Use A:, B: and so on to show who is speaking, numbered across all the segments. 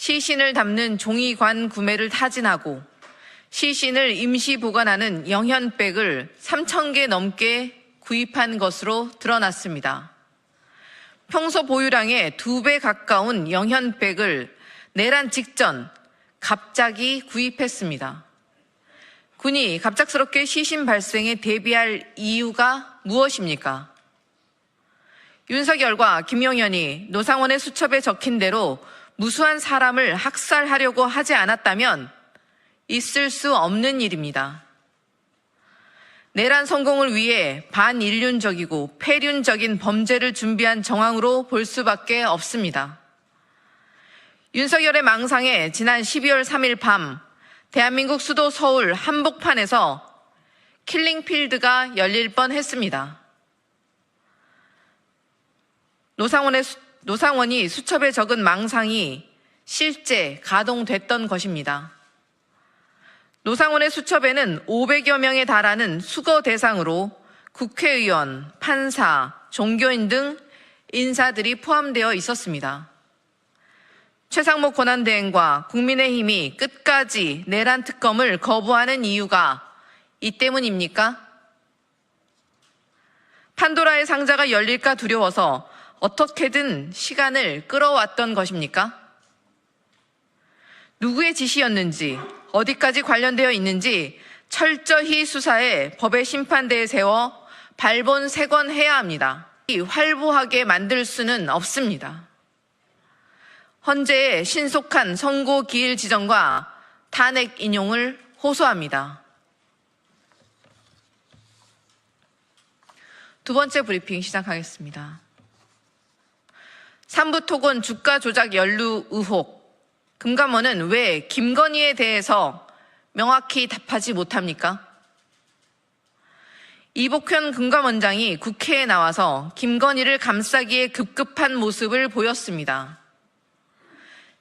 A: 시신을 담는 종이관 구매를 타진하고 시신을 임시 보관하는 영현백을 3,000개 넘게 구입한 것으로 드러났습니다. 평소 보유량의 두 배 가까운 영현백을 내란 직전 갑자기 구입했습니다. 군이 갑작스럽게 시신 발생에 대비할 이유가 무엇입니까? 윤석열과 김용현이 노상원의 수첩에 적힌 대로 무수한 사람을 학살하려고 하지 않았다면 있을 수 없는 일입니다. 내란 성공을 위해 반인륜적이고 폐륜적인 범죄를 준비한 정황으로 볼 수밖에 없습니다. 윤석열의 망상에 지난 12월 3일 밤 대한민국 수도 서울 한복판에서 킬링필드가 열릴 뻔 했습니다. 노상원의, 수- 노상원이 수첩에 적은 망상이 실제 가동됐던 것입니다. 노상원의 수첩에는 500여 명에 달하는 수거 대상으로 국회의원, 판사, 종교인 등 인사들이 포함되어 있었습니다. 최상목 권한대행과 국민의힘이 끝까지 내란 특검을 거부하는 이유가 이 때문입니까? 판도라의 상자가 열릴까 두려워서 어떻게든 시간을 끌어왔던 것입니까? 누구의 지시였는지, 어디까지 관련되어 있는지 철저히 수사해 법의 심판대에 세워 발본 세권해야 합니다. 이 활보하게 만들 수는 없습니다. 헌재의 신속한 선고 기일 지정과 탄핵 인용을 호소합니다. 두 번째 브리핑 시작하겠습니다. 삼부토건 주가 조작 연루 의혹. 금감원은 왜 김건희에 대해서 명확히 답하지 못합니까? 이복현 금감원장이 국회에 나와서 김건희를 감싸기에 급급한 모습을 보였습니다.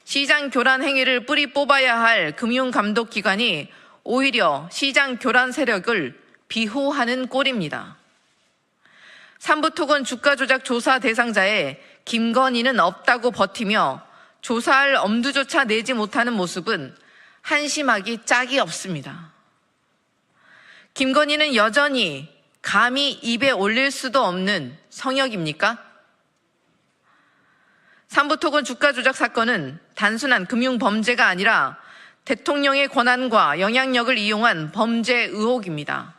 A: 시장 교란 행위를 뿌리 뽑아야 할 금융감독기관이 오히려 시장 교란 세력을 비호하는 꼴입니다. 삼부토건 주가 조작 조사 대상자에 김건희는 없다고 버티며 조사할 엄두조차 내지 못하는 모습은 한심하기 짝이 없습니다. 김건희는 여전히 감히 입에 올릴 수도 없는 성역입니까? 삼부토건 주가 조작 사건은 단순한 금융 범죄가 아니라 대통령의 권한과 영향력을 이용한 범죄 의혹입니다.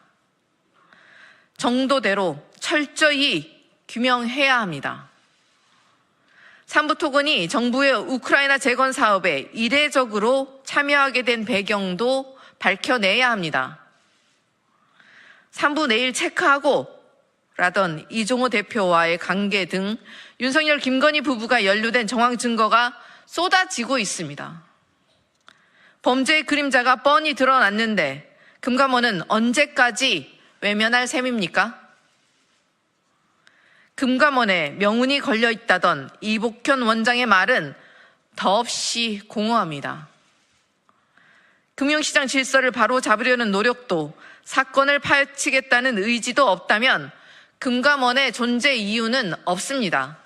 A: 정도대로 철저히 규명해야 합니다. 삼부토건이 정부의 우크라이나 재건 사업에 이례적으로 참여하게 된 배경도 밝혀내야 합니다. 3부 내일 체크하고 라던 이종호 대표와의 관계 등 윤석열 김건희 부부가 연루된 정황 증거가 쏟아지고 있습니다. 범죄의 그림자가 뻔히 드러났는데 금감원은 언제까지 외면할 셈입니까? 금감원에 명운이 걸려 있다던 이복현 원장의 말은 더없이 공허합니다. 금융시장 질서를 바로 잡으려는 노력도 사건을 파헤치겠다는 의지도 없다면 금감원의 존재 이유는 없습니다.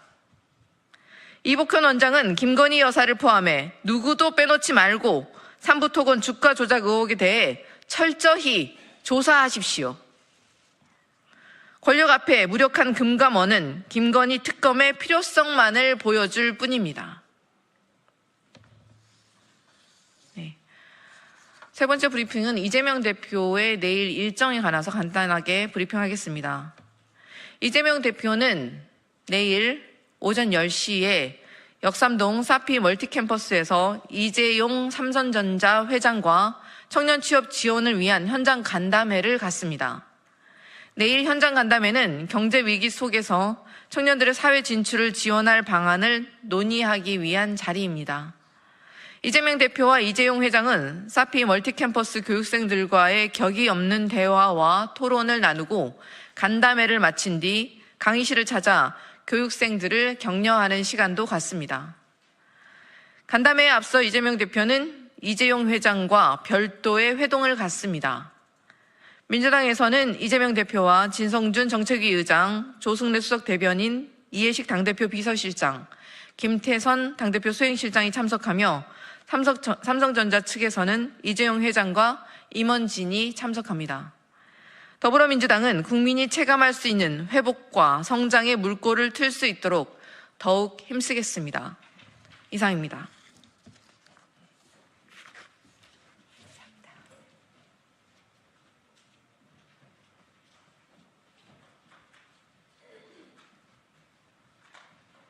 A: 이복현 원장은 김건희 여사를 포함해 누구도 빼놓지 말고 삼부토건 주가 조작 의혹에 대해 철저히 조사하십시오. 권력 앞에 무력한 금감원은 김건희 특검의 필요성만을 보여줄 뿐입니다. 네. 세 번째 브리핑은 이재명 대표의 내일 일정에 관해서 간단하게 브리핑하겠습니다. 이재명 대표는 내일 오전 10시에 역삼동 사피 멀티캠퍼스에서 이재용 삼성전자 회장과 청년 취업 지원을 위한 현장 간담회를 갖습니다. 내일 현장 간담회는 경제 위기 속에서 청년들의 사회 진출을 지원할 방안을 논의하기 위한 자리입니다. 이재명 대표와 이재용 회장은 사피 멀티캠퍼스 교육생들과의 격이 없는 대화와 토론을 나누고 간담회를 마친 뒤 강의실을 찾아 교육생들을 격려하는 시간도 갖습니다. 간담회에 앞서 이재명 대표는 이재용 회장과 별도의 회동을 갖습니다. 민주당에서는 이재명 대표와 진성준 정책위 의장, 조승래 수석 대변인, 이해식 당대표 비서실장, 김태선 당대표 수행실장이 참석하며 삼성- 삼성전자 측에서는 이재용 회장과 임원진이 참석합니다. 더불어민주당은 국민이 체감할 수 있는 회복과 성장의 물꼬를 틀 수 있도록 더욱 힘쓰겠습니다. 이상입니다.